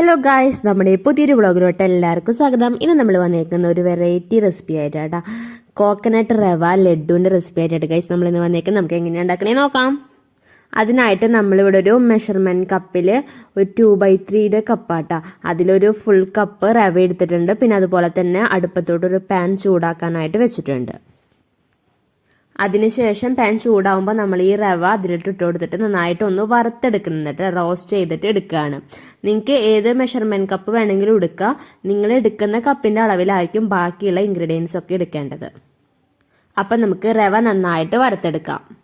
Hello guys നമ്മുടെ പുതിയൊരു വ്ളോഗിലോട്ട് എല്ലാവർക്കും സ്വാഗതം. ഇന്ന് നമ്മൾ വന്നേക്കുന്ന ഒരു വെറൈറ്റി റെസിപ്പി ആയിട്ടാ കോക്കനട്ട് റവ ലഡുവിന്റെ റെസിപ്പി ആയിട്ടാണ് ഗൈസ് നമ്മൾ ഇന്ന് വന്നേക്കുന്നത്. നമുക്ക് എങ്ങനെയാണ് ഉണ്ടാക്കണേ നോക്കാം. അതിനായിട്ട് നമ്മളിവിടെ ഒരു മെഷർമെന്റ് കപ്പിൽ ഒരു ടു ബൈ ത്രീയുടെ കപ്പാട്ടാ അതിലൊരു ഫുൾ കപ്പ് റവ എടുത്തിട്ടുണ്ട്. പിന്നെ അതുപോലെ തന്നെ അടുപ്പത്തോട്ടൊരു പാൻ ചൂടാക്കാനായിട്ട് വെച്ചിട്ടുണ്ട്. അതിനുശേഷം പാൻ ചൂടാവുമ്പോൾ നമ്മൾ ഈ റവ അതിലിട്ട് ഇട്ട് കൊടുത്തിട്ട് നന്നായിട്ട് ഒന്ന് വറുത്തെടുക്കുന്നുണ്ട് റോസ്റ്റ് ചെയ്തിട്ട് എടുക്കുകയാണ് നിങ്ങൾക്ക് ഏത് മെഷർമെന്റ് കപ്പ് വേണമെങ്കിലും എടുക്കുക നിങ്ങൾ എടുക്കുന്ന കപ്പിന്റെ അളവിലായിരിക്കും ബാക്കിയുള്ള ഇൻഗ്രീഡിയൻസ് ഒക്കെ എടുക്കേണ്ടത്. അപ്പം നമുക്ക് റവ നന്നായിട്ട് വറുത്തെടുക്കാം.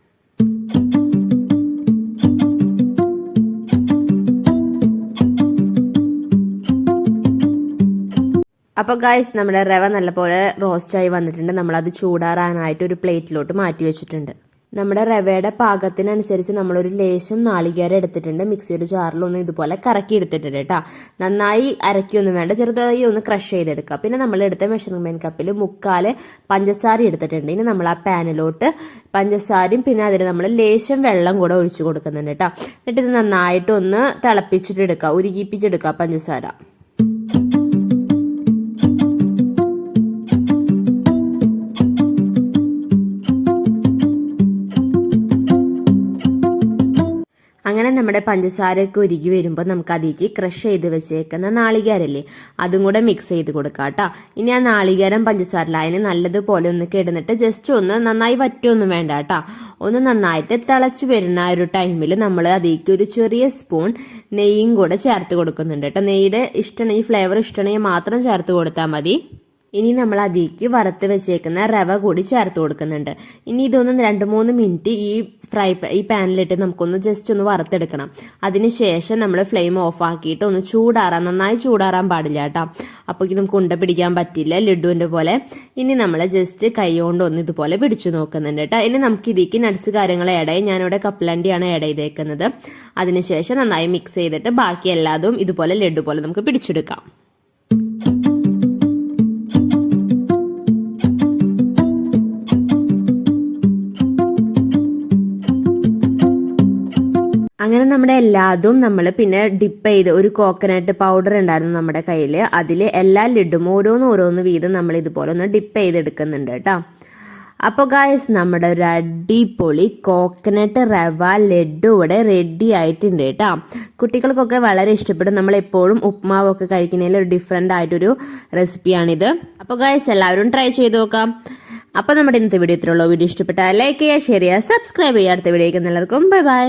അപ്പോൾ ഗായ്സ് നമ്മുടെ റവ നല്ലപോലെ റോസ്റ്റായി വന്നിട്ടുണ്ട്. നമ്മൾ അത് ചൂടാറാനായിട്ട് ഒരു പ്ലേറ്റിലോട്ട് മാറ്റി വെച്ചിട്ടുണ്ട്. നമ്മുടെ റവയുടെ പാകത്തിനനുസരിച്ച് നമ്മളൊരു ലേശം നാളികേരം എടുത്തിട്ടുണ്ട്. മിക്സിയുടെ ജാറിലൊന്ന് ഇതുപോലെ കറക്കി എടുത്തിട്ടുണ്ട് കേട്ടോ. നന്നായി അരക്കിയൊന്നും വേണ്ട ചെറുതായി ഒന്ന് ക്രഷ് ചെയ്തെടുക്കുക. പിന്നെ നമ്മൾ എടുത്ത മെഷർമെന്റ് കപ്പിൽ മുക്കാൽ പഞ്ചസാര എടുത്തിട്ടുണ്ട്. ഇനി നമ്മൾ ആ പാനിലോട്ട് പഞ്ചസാരയും പിന്നെ അതിൽ നമ്മൾ ലേശം വെള്ളം കൂടെ ഒഴിച്ചു കൊടുക്കുന്നുണ്ട് കേട്ടോ. എന്നിട്ട് ഇത് നന്നായിട്ടൊന്ന് തിളപ്പിച്ചിട്ടെടുക്കുക ഉരുകിപ്പിച്ചെടുക്കുക പഞ്ചസാര. അങ്ങനെ നമ്മുടെ പഞ്ചസാരയൊക്കെ ഒരുക്കി വരുമ്പോൾ നമുക്ക് അതിലേക്ക് ക്രഷ് ചെയ്ത് വെച്ചേക്കുന്ന നാളികേരല്ലേ? അതും കൂടെ മിക്സ് ചെയ്ത് കൊടുക്കാം കേട്ടോ. ഇനി ആ നാളികേരം പഞ്ചസാരല അതിന് നല്ലതുപോലെ ഒന്ന് കിടന്നിട്ട് ജസ്റ്റ് ഒന്ന് നന്നായി വറ്റൊന്നും വേണ്ട കേട്ടോ. ഒന്ന് നന്നായിട്ട് തിളച്ച് വരുന്ന ഒരു ടൈമിൽ നമ്മൾ അതിലേക്ക് ഒരു ചെറിയ സ്പൂൺ നെയ്യും കൂടെ ചേർത്ത് കൊടുക്കുന്നുണ്ട് കേട്ടോ. നെയ്യുടെ ഇഷ്ടമാണെങ്കിൽ ഫ്ലേവർ ഇഷ്ടമാണെങ്കിൽ മാത്രം ചേർത്ത് കൊടുത്താൽ മതി. ഇനി നമ്മൾ അതിലേക്ക് വറുത്ത് വെച്ചേക്കുന്ന റവ കൂടി ചേർത്ത് കൊടുക്കുന്നുണ്ട്. ഇനി ഇതൊന്ന് രണ്ട് മൂന്ന് മിനിറ്റ് ഈ ഫ്രൈ ഈ പാനിലിട്ട് നമുക്കൊന്ന് ജസ്റ്റ് ഒന്ന് വറുത്തെടുക്കണം. അതിനുശേഷം നമ്മൾ ഫ്ലെയിം ഓഫ് ആക്കിയിട്ട് ഒന്ന് ചൂടാറാൻ നന്നായി ചൂടാറാൻ പാടില്ല കേട്ടോ. അപ്പോൾ നമുക്ക് ഉണ്ട പിടിക്കാൻ പറ്റില്ല ലഡുവിന്റെ പോലെ. ഇനി നമ്മൾ ജസ്റ്റ് കൈ കൊണ്ട് ഒന്ന് ഇതുപോലെ പിടിച്ചു നോക്കുന്നുണ്ട് കേട്ടോ. ഇനി നമുക്ക് ഇതിലേക്ക് നട്സ് കാര്യങ്ങൾ ആഡ് ചെയ്യും. ഞാനിവിടെ കപ്പലണ്ടിയാണ് ആഡ് ചെയ്തേക്കുന്നത്. അതിനുശേഷം നന്നായി മിക്സ് ചെയ്തിട്ട് ബാക്കി എല്ലാതും ഇതുപോലെ ലഡു പോലെ നമുക്ക് പിടിച്ചെടുക്കാം. അങ്ങനെ നമ്മുടെ എല്ലാതും നമ്മൾ പിന്നെ ഡിപ്പ് ചെയ്ത് ഒരു കോക്കനട്ട് പൗഡർ ഉണ്ടായിരുന്നു നമ്മുടെ കയ്യിൽ അതിൽ എല്ലാ ലിഡും ഓരോന്ന് ഓരോന്ന് വീതം നമ്മൾ ഇതുപോലെ ഒന്ന് ഡിപ്പ് ചെയ്തെടുക്കുന്നുണ്ട് കേട്ടോ. അപ്പോൾ ഗായസ് നമ്മുടെ ഒരു അടിപൊളി കോക്കനട്ട് റവ ലഡു ഇവിടെ റെഡി ആയിട്ടുണ്ട് കേട്ടോ. കുട്ടികൾക്കൊക്കെ വളരെ ഇഷ്ടപ്പെടും. നമ്മൾ എപ്പോഴും ഉപ്മാവൊക്കെ കഴിക്കുന്നതിൽ ഒരു ഡിഫറെന്റ് ആയിട്ടൊരു റെസിപ്പിയാണിത് അപ്പോൾ ഗായസ് എല്ലാവരും ട്രൈ ചെയ്ത് നോക്കാം. അപ്പോൾ നമ്മുടെ ഇന്നത്തെ വീഡിയോ ഇത്രയുള്ളൂ വീഡിയോ ഇഷ്ടപ്പെട്ടാൽ ലൈക്ക് ചെയ്യുക ഷെയർ ചെയ്യുക സബ്സ്ക്രൈബ് ചെയ്യുക. അടുത്ത വീഡിയോയ്ക്ക് എല്ലാവർക്കും ബൈ ബൈ